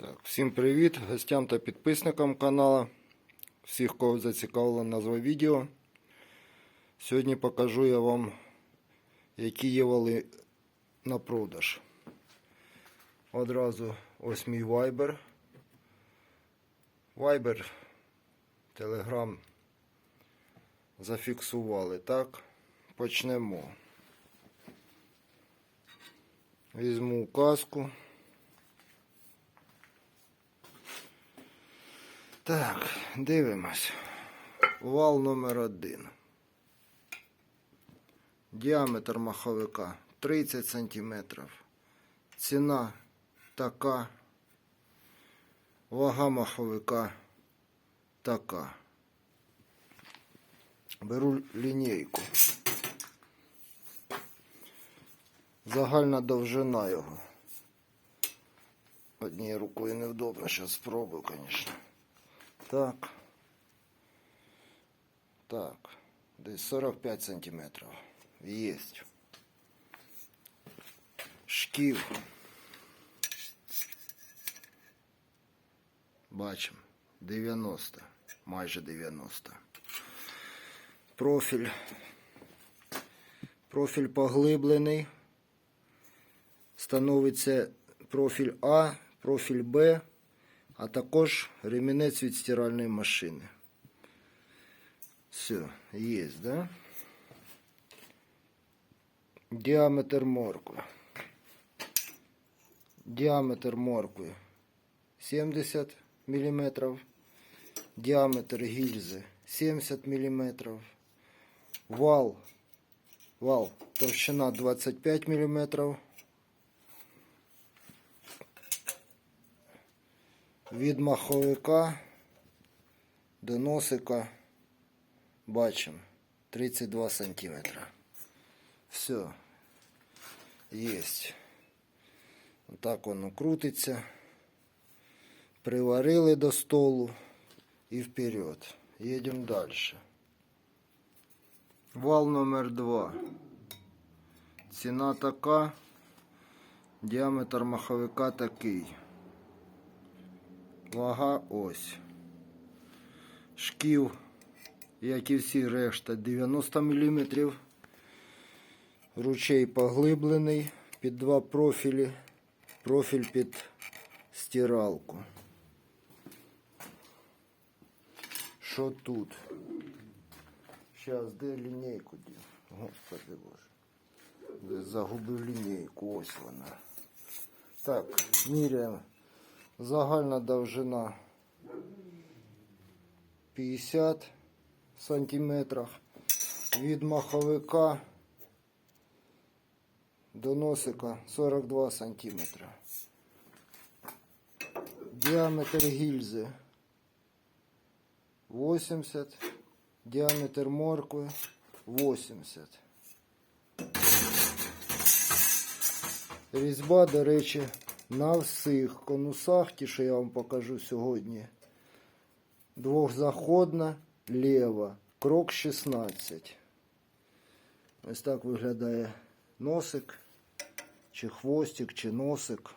Так, всім привіт гостям та підписникам каналу. Всіх, кого зацікавило назва відео. Сьогодні покажу я вам, які є вали на продаж. Одразу ось мій Viber. Viber, Telegram зафіксували. Так, почнемо. Візьму указку. Так, дивимось. Вал номер один. Діаметр маховика 30 см. Ціна така. Вага маховика така. Беру лінійку. Загальна довжина його. Однією рукою невдобно, зараз спробую, звісно. Так. Так. Десь 45 сантиметрів. Єсть. Шків. Бачимо. 90. Майже 90. Профіль. Профіль поглиблений. Становиться профіль А, профіль Б а також ремінець від стиральної машини. Все, є, да? Діаметр моркви. Діаметр моркви 70 мм. Діаметр гільзи 70 мм. Вал. Вал товщина 25 мм. Від маховика до носика бачимо 32 сантиметра. Все. Есть. Так воно крутиться. Приварили до столу і вперед. Едем дальше. Вал номер два. Ціна така. Діаметр маховика такий. Вага ось. Шків, як і всі решта, 90 мм. Ручей поглиблений під два профілі. Профіль під стиралку. Що тут? Зараз, де лінійку дів? Господи боже. Загубив лінійку, ось вона. Так, міряємо. Загальна довжина 50 сантиметрів. Від маховика до носика 42 сантиметра. Діаметр гільзи 80, діаметр моркви 80. Різьба, до речі, на всіх конусах, ті, що я вам покажу сьогодні. Двохзаходна, ліва, крок 16. Ось так виглядає носик, чи хвостик, чи носик.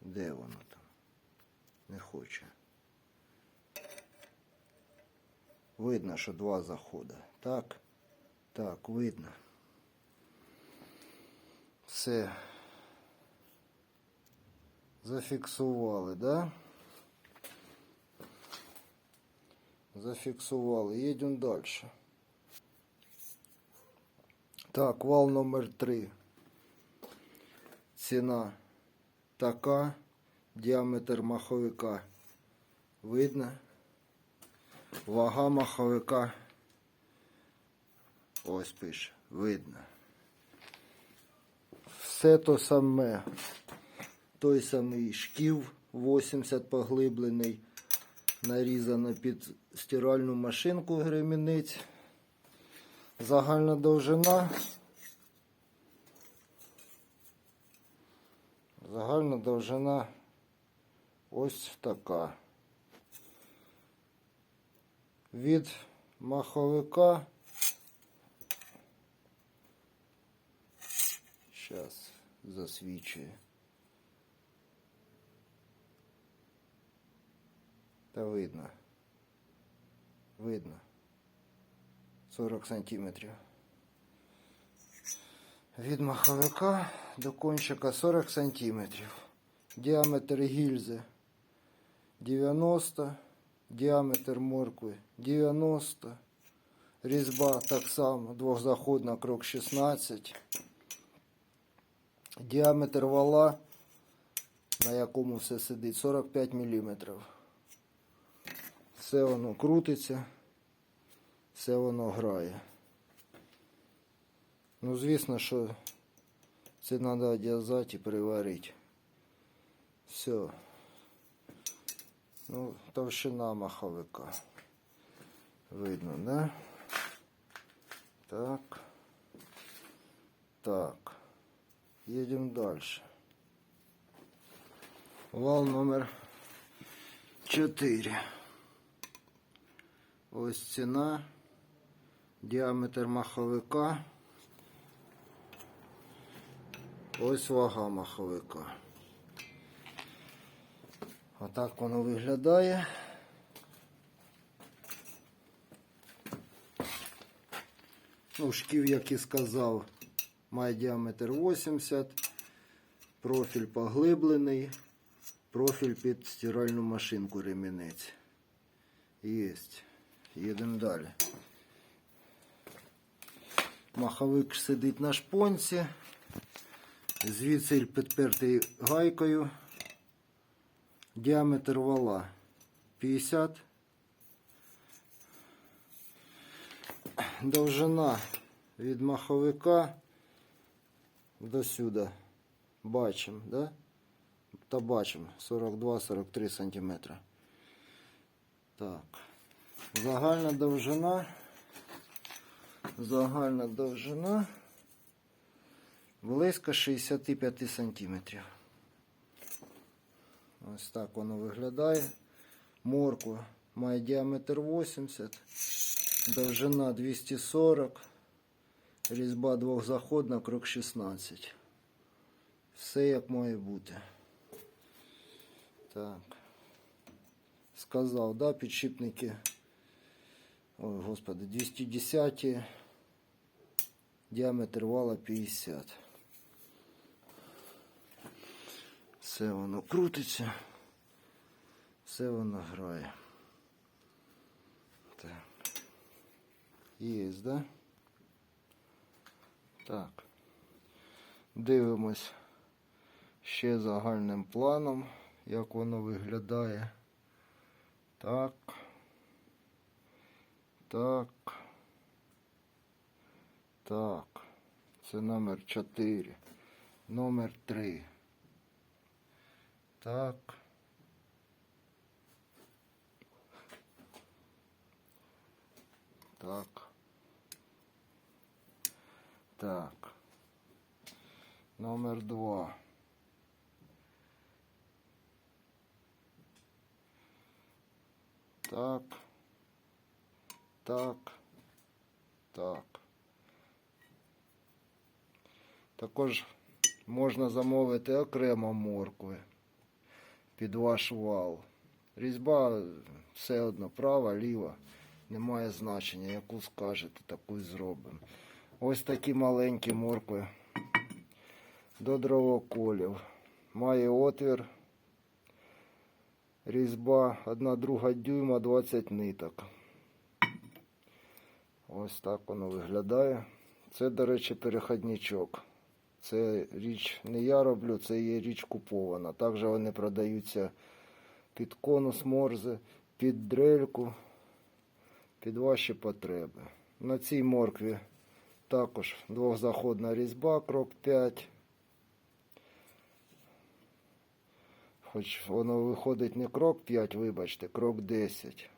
Де воно там? Не хоче. Видно, що два заходи. Так. Так, видно. Все. Зафіксували, да? Зафіксували. Їдемо далі. Так, вал номер 3. Ціна така. Діаметр маховика. Видно. Вага маховика. Ось пише, видно. Все то саме. Той самий шків 80 поглиблений. Нарізано під стиральну машинку гремінець. Загальна довжина. Загальна довжина ось така. Від маховика Зараз засвічує. Та видно. Видно. 40 сантиметрів. Від маховика до кончика 40 сантиметрів. Діаметр гільзи 90, діаметр моркви 90, різьба так само, двохзаходна крок 16, діаметр вала, на якому все сидить, 45 мм. Все воно крутиться, все воно грає. Ну, звісно, що це треба одв'язати і переварити. Все. Ну, товщина маховика. Видно, да? Так. Так. Едем дальше. Вал номер 4. Ось ціна. Діаметр маховика. Ось вага маховика. Отак воно виглядає. Ну, шків, як і сказав, має діаметр 80, профіль поглиблений, профіль під стиральну машинку ремінець. Єсть. Їдемо далі. Маховик сидить на шпонці. Звідси підпертий гайкою. Діаметр вала 50. Довжина від маховика до сюди. Бачимо, да? Та бачимо 42-43 см. Так. Загальна довжина. Загальна довжина близько 65 сантиметрів. Ось так воно виглядає. Морква має діаметр 80, довжина 240, різьба двохзаходна, крок 16. Все як має бути. Так. Сказав, да, підшипники. Ой, господи, 210, діаметр вала 50. Все воно крутиться, все воно грає. Так. Є, да? Так. Дивимось ще загальним планом, як воно виглядає. Так. Так. Так. Це номер 4. Номер 3. Так. Так. Так. Номер два. Так. Так. Так. Також можна замовити окремо моркви під ваш вал. Різьба все одно права, ліва. Немає значення, яку скажете, таку і зробимо. Ось такі маленькі моркви до дровоколів. Має отвір. Різьба 1 друга дюйма 20 ниток. Ось так воно виглядає. Це, до речі, переходничок. Це річ не я роблю, це є річ купована. Також вони продаються під конус морзи, під дрельку, під ваші потреби. На цій моркві також двохзаходна різьба, крок 5. Хоч воно виходить не крок 5, вибачте, крок 10.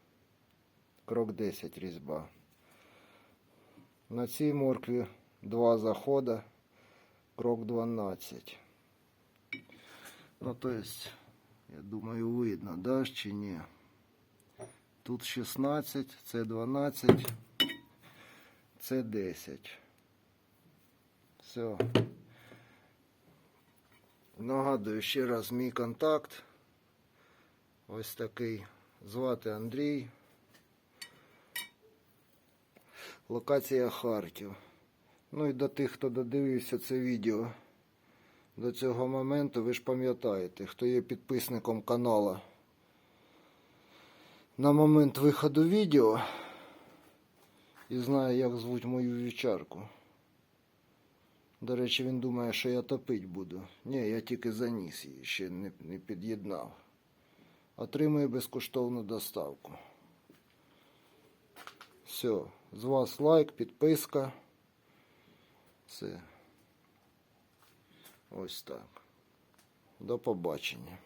Крок 10 різьба. На цій моркві два заходи, крок 12. Ну, то есть, я думаю, видно, да, чи ні? Тут 16, це 12, це 10. Все. Нагадую ще раз мій контакт. Ось такий. Звати Андрій. Локація Харків. Ну і до тих, хто додивився це відео до цього моменту, ви ж пам'ятаєте, хто є підписником канала. На момент виходу відео і знає, як звуть мою вівчарку. До речі, він думає, що я топить буду. Ні, я тільки заніс її, ще не, не під'єднав. Отримує безкоштовну доставку. Все. З вас лайк, підписка. Все. Ось так. До побачення.